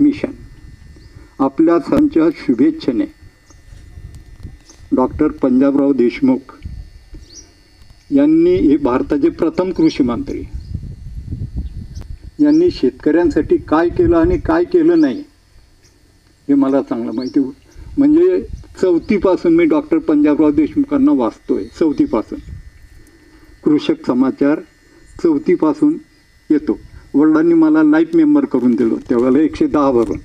Mission आपल्या संच्या शुभेच्छेने. डॉक्टर पंजाबराव देशमुख यांनी हे भारताचे प्रथम कृषी मंत्री. यांनी शेतकऱ्यांसाठी काय केलं आणि काय केलं नाही हे मला चांगलं माहिती म्हणजे चौथीपासून मी डॉक्टर पंजाबराव देशमुखांना वाचतोय चौथीपासून. कृषक समाचार चौथीपासून येतो. वडिलांनी मला लाईफ मेंबर करून दिलं. त्यावेळेला एकशे दहा भरून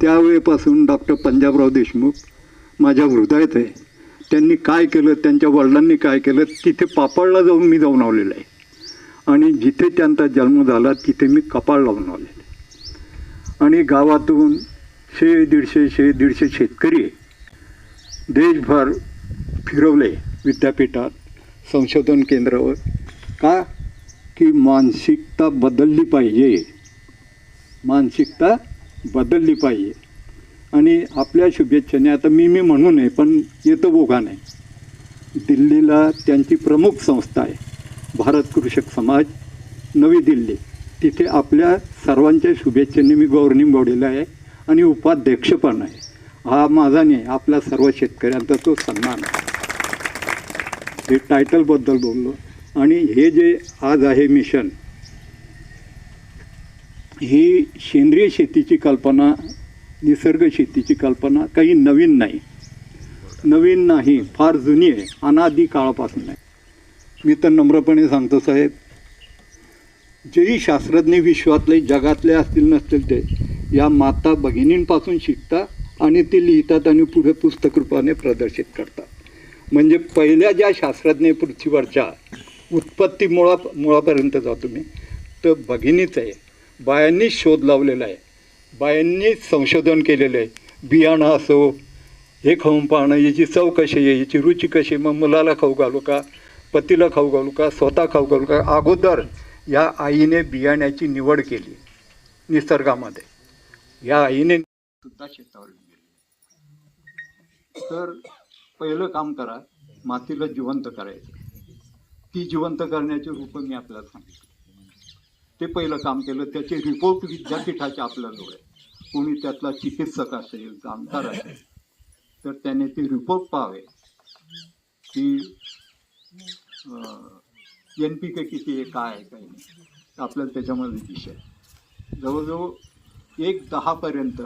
त्यावेळेपासून डॉक्टर पंजाबराव देशमुख माझ्या हृदयात आहे. त्यांनी काय केलं त्यांच्या वडिलांनी काय केलं तिथे पापडला जाऊन मी जाऊन आवलेलं आहे. आणि जिथे त्यांचा जन्म झाला तिथे मी कपाळ लावून आलेलो आहे. आणि गावातून शे दीडशे शे दीडशे शेतकरी देशभर फिरवले विद्यापीठात संशोधन केंद्रावर. का? की मानसिकता बदलली पाहिजे. मानसिकता बदलली पाहिजे. आणि आपल्या शुभेच्छेने आता मी मी म्हणू नये पण येतं बोघा नाही. दिल्लीला त्यांची प्रमुख संस्था आहे. भारत कृषक समाज नवी दिल्ली. तिथे आपल्या सर्वांच्या शुभेच्छेने मी गौरवणी मोडलेला आहे आणि उपाध्यक्ष पण आहे. हा माझा नाही आपल्या सर्व शेतकऱ्यांचा तो सन्मान आहे. हे टायटलबद्दल बोललो. आणि हे जे आज आहे मिशन ही सेंद्रिय शेतीची कल्पना निसर्ग शेतीची कल्पना काही नवीन नाही. नवीन नाही फार जुनी आहे अनादी काळापासून आहे मी तर नम्रपणे सांगतो साहेब जेही शास्त्रज्ञ विश्वातले जगातले असतील नसतील ते या माता भगिनींपासून शिकतात आणि ते लिहितात आणि पुढे पुस्तकरूपाने प्रदर्शित करतात. म्हणजे पहिल्या ज्या शास्त्रज्ञ पृथ्वीवरच्या उत्पत्ती मुळा मुळापर्यंत जा तुम्ही. तर भगिनीच आहे. बायांनीच शोध लावलेला आहे. बायांनीच संशोधन केलेलं आहे. बियाणं असो हे खाऊन पाहणं याची चव कशी आहे याची रुची कशी मग मुलाला खाऊ घालू का पतीला खाऊ घालू का स्वतः खाऊ घालू का अगोदर या आईने बियाण्याची निवड केली निसर्गामध्ये. या आईने सुद्धा शेतावर गेली तर पहिलं काम करा मातीला जिवंत करायचं. ती जिवंत करण्याचे रूप मी आपल्याला सांगितलं. ते पहिलं काम केलं त्याचे रिपोर्ट विद्यापीठाचे आपल्याजवळ आहे कोणी त्यातला चिकित्सक असेल जाणकार असेल तर त्याने ते रिपोर्ट पाहावे. की एन पी के किती आहे काय आहे काही नाही. आपल्याला त्याच्यामध्ये दिसेल जवळजवळ एक दहापर्यंत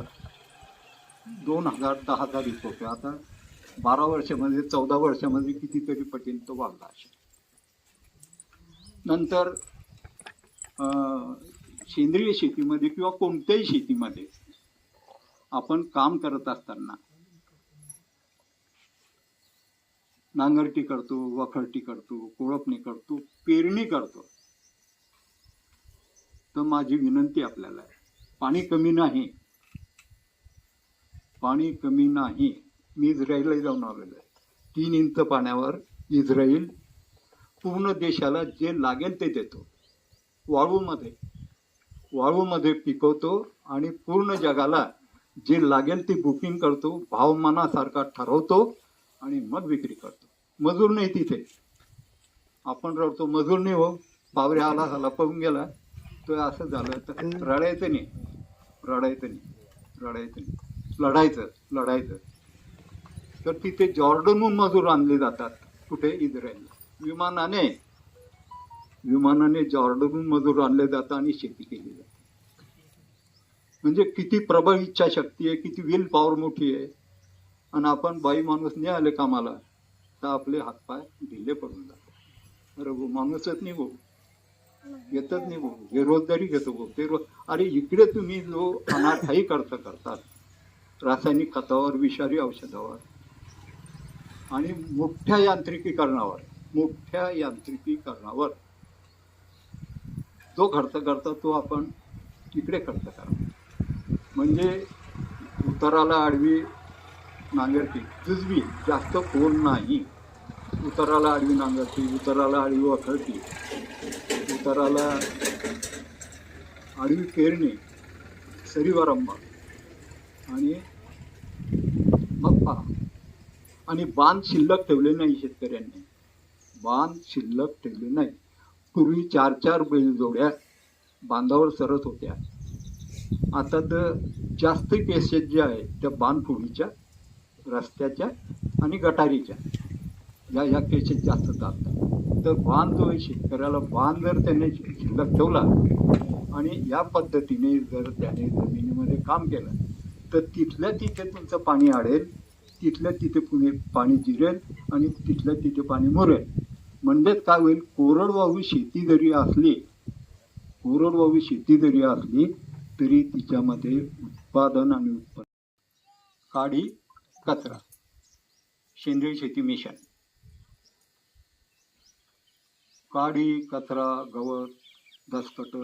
दोन हजार दहाचा रिपोर्ट आहे. आता बारा वर्षामध्ये चौदा वर्षामध्ये कितीतरी पटींत तो वाढला असेल. नंतर सेंद्रिय शेतीमध्ये किंवा कोणत्याही शेतीमध्ये आपण काम करत असताना नांगरटी करतो वखरटी करतो कोळपणी करतो पेरणी करतो. तर माझी विनंती आपल्याला आहे पाणी कमी नाही. पाणी कमी नाही. मी इस्रायलला जाऊन आलेलो आहे. तीन इंच पाण्यावर इस्रायल पूर्ण देशाला जे लागेल ते देतो. वाळूमध्ये. वाळूमध्ये पिकवतो आणि पूर्ण जगाला जे लागेल ते बुकिंग करतो भावमानासारखा ठरवतो आणि मग विक्री करतो. मजूर नाही तिथे. आपण रडतो मजूर नाही हो पावरे आला झाला पळून गेला. तर असं झालं तर रडायचं नाही. रडायचं नाही. रडायचं नाही. लढायचं लढायचं. तर तिथे जॉर्डनहून मजूर आणले जातात कुठे? इस्रायल विमानाने विमानाने जॉर्डन मजूर आणले जातात आणि शेती केली जाते. म्हणजे किती प्रबळ इच्छाशक्ती आहे किती विल पॉवर मोठी आहे. आणि आपण बाई माणूस नाही आले कामाला तर आपले हातपाय ढिले पडून जातात. अरे भाऊ माणूसच नाही भाऊ. येतच नाही भाऊ. बेरोजगारी घेतो भाऊ. ते रोज अरे इकडे तुम्ही जो अनाठाई खर्च करतात रासायनिक खतावर विषारी औषधावर आणि मोठ्या यांत्रिकीकरणावर. मोठ्या यांत्रिकीकरणावर. तो खर्च करता तो आपण इकडे खर्च करा. म्हणजे उताराला आडवी नांगरती जुजवी जास्त कोण नाही. उताराला आडवी नांगरती उताराला आडवी वखरती उताराला आडवी पेरणे सरीवारंबा आणि मग पहा. आणि बांध शिल्लक ठेवले नाही शेतकऱ्यांनी. बांध शिल्लक ठेवले नाही पूर्वी चार चार बैलजोड्या बांधावर सरत होत्या. आता तर जास्त केसेस ज्या आहेत त्या बांधफोडीच्या रस्त्याच्या आणि गटारीच्या या या केसेस जास्त जातात तर बांध जो आहे शेतकऱ्याला बांध जर त्याने शिल्लक ठेवला आणि या पद्धतीने जर त्याने जमिनीमध्ये काम केलं तर तिथल्या तिथे तुमचं पाणी आडेल तिथल्या तिथे पुणे पाणी जिरेल आणि तिथल्या तिथे पाणी मुरेल. म्हणजेच काय होईल? कोरडवाहू शेती जरी असली कोरडवाहू शेती जरी असली तरी तिच्यामध्ये उत्पादन आणि उत्पन्न. काडी कचरा. सेंद्रिय शेती मिशन. काडी कचरा गवत दसकट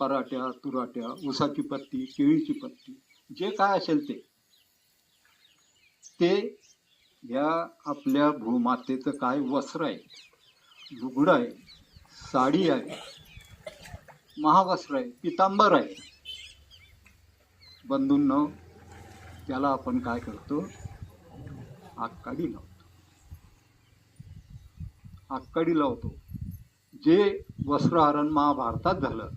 पराठ्या तुराट्या ऊसाची पत्ती केळीची पत्ती जे काय असेल ते. ते या आपल्या भूमातेचं काय वस्त्र आहे? लुगडं आहे साडी आहे महावस्त्र आहे पितांबर आहे. बंधूंनो त्याला आपण काय करतो? आगकाडी लावतो. आगकाडी लावतो. जे वस्त्रहरण महाभारतात झालं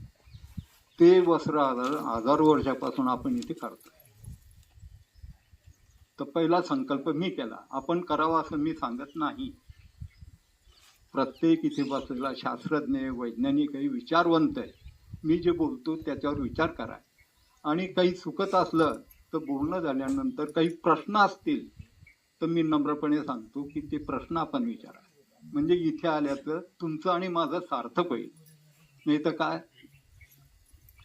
ते वस्त्रहरण हजारो वर्षापासून आपण इथे करतो तर पहिला संकल्प मी केला. आपण करावा असं मी सांगत नाही. प्रत्येक इथे बसलेला शास्त्रज्ञ वैज्ञानिक आहे विचारवंत आहे. मी जे बोलतो त्याच्यावर विचार करा. आणि काही चुकत असलं तर बोलणं झाल्यानंतर काही प्रश्न असतील तर मी नम्रपणे सांगतो की ते प्रश्न आपण विचारा. म्हणजे इथे आल्याचं तुमचं आणि माझं सार्थक होईल. नाही तर काय?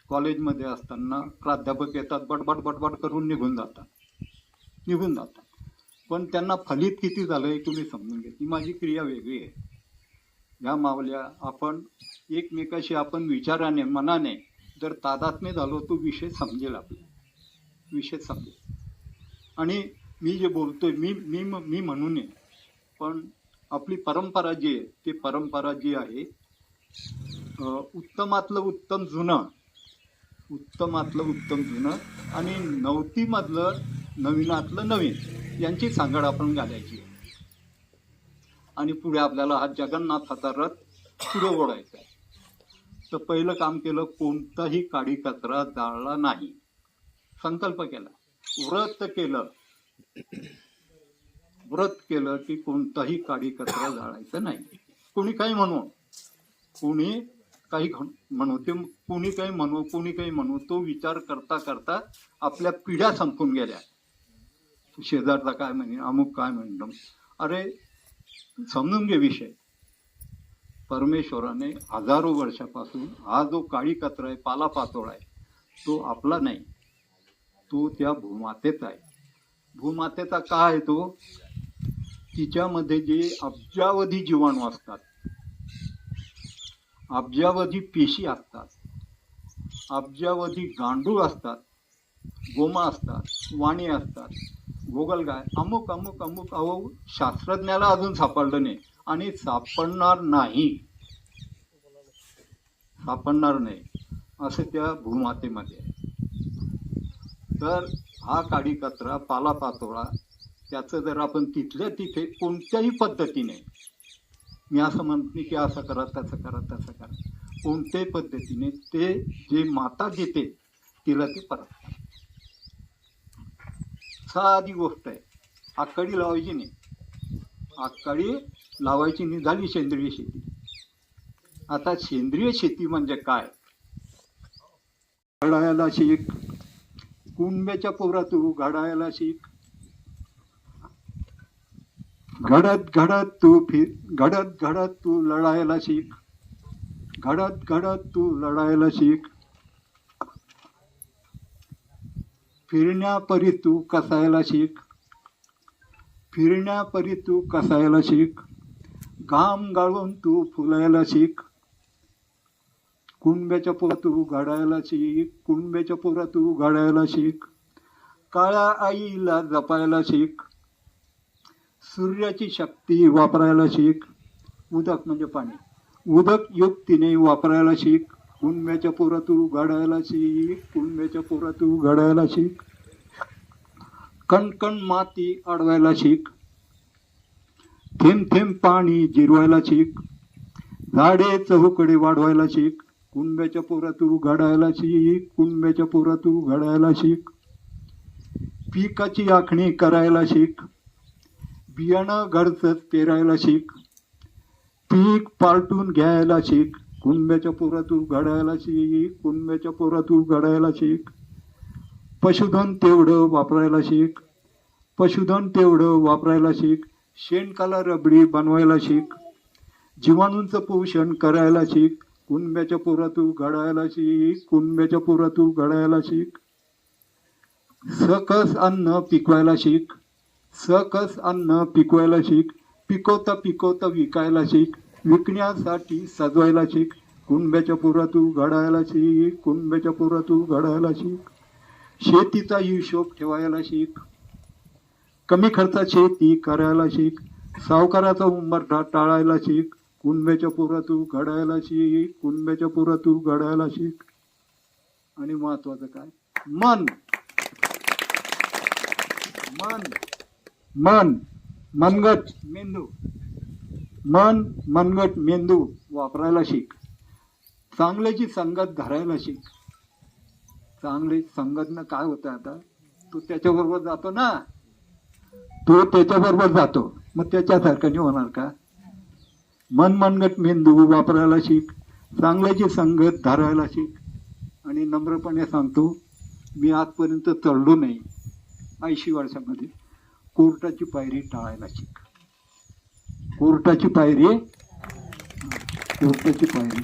कॉलेजमध्ये असताना प्राध्यापक येतात बडबड बडबड करून निघून जातात. निघून जातात. पण त्यांना फलित किती झालं हे तुम्ही समजून घ्या. ती माझी क्रिया वेगळी आहे. ह्या मावल्या आपण एकमेकाशी आपण विचाराने मनाने जर तादात्म्य झालो तो विषय समजेल आपला विषय समजेल आणि मी जे बोलतोय मी मी मी म्हणू नये पण आपली परंपरा जी आहे ती परंपरा जी आहे उत्तमातलं उत्तम जुनं उत्तमातलं उत्तम जुनं आणि नवतीमधलं नवीनातलं नवीन यांची सांगड आपण घालायची आहे. आणि पुढे आपल्याला हा जगन्नाथाचा रथ पुढे ओढायचा आहे. तर पहिलं काम केलं कोणताही काडी कचरा जाळला नाही. संकल्प केला. व्रत केलं. व्रत केलं की कोणताही काडी कचरा जाळायचा नाही. कोणी काही म्हणू. कोणी काही म्हणू. ते कोणी काही म्हणू कोणी काही म्हणू तो विचार करता करता आपल्या पिढ्या संपून गेल्या. शेजारचा काय म्हणे अमुक काय म्हणलं अरे समजून घे विषय. परमेश्वराने हजारो वर्षापासून हा जो काळी कचरा आहे पालापाचोळा आहे तो आपला नाही. तो त्या भूमातेचा आहे. भूमातेचा का आहे तो? तिच्यामध्ये जे अब्जावधी जीवाणू असतात अब्जावधी पेशी असतात अब्जावधी गांडूळ असतात गोमा असतात वाणी असतात गोगलगाय अमुक अमुक अमुक अहो शास्त्रज्ञाला अजून सापडलं नाही. आणि सापडणार नाही. सापडणार नाही. असं त्या भूमातेमध्ये आहे. तर हा काडी कचरा पालापातोळा त्याचं जर आपण तिथल्या तिथे कोणत्याही पद्धतीने मी असं म्हणत नाही की असं करा तसं करा तसं करा. कोणत्याही पद्धतीने ते जे माता देते तिला ते परत साधी गोष्ट आहे. आकडी लावायची नाही. आकडी लावायची नाही झाली सेंद्रिय शेती. आता सेंद्रिय शेती म्हणजे काय? घडायला शिक. कुंब्याच्या पोरा तू घडायला शिक. घडत घडत तू फिर घडत घडत तू लढायला शिक. घडत घडत तू लढायला शिक. फिरण्यापरी तू कसायला शिक. फिरण्यापरी तू कसायला शिक. घाम गाळून तू फुलायला शिक. कुणब्याच्या पोरात तू घडायला शिक. कुंब्याच्या पोरात तू घडायला शिक. काळ्या आईला जपायला शिक. सूर्याची शक्ती वापरायला शिक. उदक म्हणजे पाणी. उदक युक्तीने वापरायला शिक. कुणब्याच्या पोरा तू घडायला शिक कुणब्याच्या पोरा तू घडायला शिक कणकण माती अडवायला शिक. थेंब थेंब पाणी जिरवायला शिक. झाडे चहूकडे वाढवायला शिक. कुंब्याच्या पोरा तू घडायला शिक कुंब्याच्या पोरा तू घडायला शिक. पिकाची आखणी करायला शिक. बियाणं घरचंच पेरायला शिक. पीक पालटून घ्यायला शिक. कुंब्याच्या पोरातून घडायला शिक कुंब्याच्या पोरातून घडायला शिक. पशुधन तेवढं वापरायला शिक पशुधन तेवढं वापरायला शिक शेणकाला रबडी बनवायला शिक जीवाणूंचं पोषण करायला शिक कुंब्याच्या पोरातून घडायला शिक कुंब्याच्या पोरातून घडायला शिक. सकस अन्न पिकवायला शिक सकस अन्न पिकवायला शिक पिकवता पिकवता विकायला शिक. विकण्यासाठी सजवायला शिक. कुंब्याच्या पोरा तू घडायला शिक. कुंब्याच्या पोरातू घडायला शिक. शेतीचा हिशोब ठेवायला शिक. कमी खर्चात शेती करायला शिक. सावकाराचा उंबरठा टाळायला शिक. कुंब्याच्या पोरा तू घडायला शिक. कुंब्याच्या पोरा तू घडायला शिक. आणि महत्वाचं काय? मन. मन. मन. मनगट. मेंदू. मन मनगट मेंदू वापरायला शिक. चांगल्याची संगत धरायला शिक. चांगली संगतनं काय होतं आता? तो त्याच्याबरोबर जातो ना? तो त्याच्याबरोबर जातो. मग त्याच्यासारखं नाही होणार का? मन मनगट मेंदू वापरायला शिक. चांगल्याची संगत धरायला शिक. आणि नम्रपणे सांगतो मी आजपर्यंत चढलो नाही. ऐंशी वर्षामध्ये कोर्टाची पायरी टाळायला शिक. कोर्टाची पायरी कोर्टाची पायरी.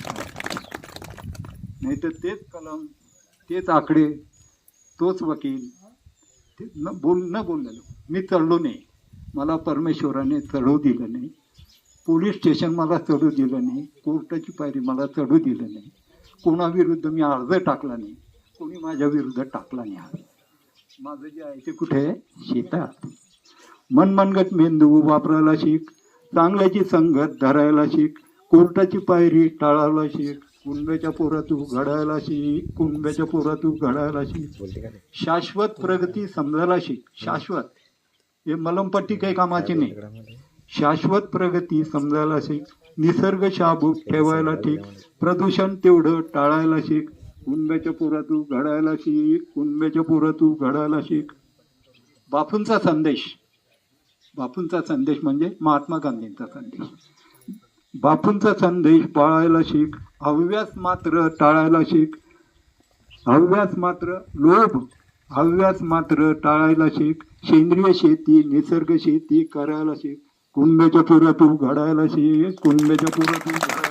नाही तर तेच कलम तेच आकडे तोच वकील ते न बोल न बोललेलो. मी चढलो नाही. मला परमेश्वराने चढू दिलं नाही. पोलीस स्टेशन मला चढू दिलं नाही. कोर्टाची पायरी मला चढू दिलं नाही. कोणाविरुद्ध मी अर्ज टाकला नाही. कोणी माझ्या विरुद्ध टाकला नाही अर्ज. माझं जे आहे ते कुठे आहे? शेतात. मनमनगत मेंदू वापरायला शिक. चांगल्याची संगत धरायला शिक कोर्टाची पायरी टाळायला शिक कुंब्याच्या पोरा तू घडायला शिक कुंब्याच्या पोरा तू घडायला शिक. शाश्वत प्रगती समजायला शिक. शाश्वत. हे मलमपट्टी काही कामाची नाही. शाश्वत प्रगती समजायला शिक. निसर्ग शाबूत ठेवायला शिक प्रदूषण तेवढं टाळायला शिक. कुंब्याच्या पोरा तू घडायला शिक. कुंब्याच्या पोरा तू घडायला शिक. बापूंचा संदेश. बापूंचा संदेश म्हणजे महात्मा गांधींचा संदेश. बापूंचा संदेश पाळायला शिक हव्यास मात्र टाळायला शिक. हव्यास मात्र लोभ हव्यास मात्र टाळायला शिक. सेंद्रिय शेती निसर्ग शेती करायला शिक. कुंभेच्या पुरातून घडायला शिक. कुंभेच्या पुरातून घडायला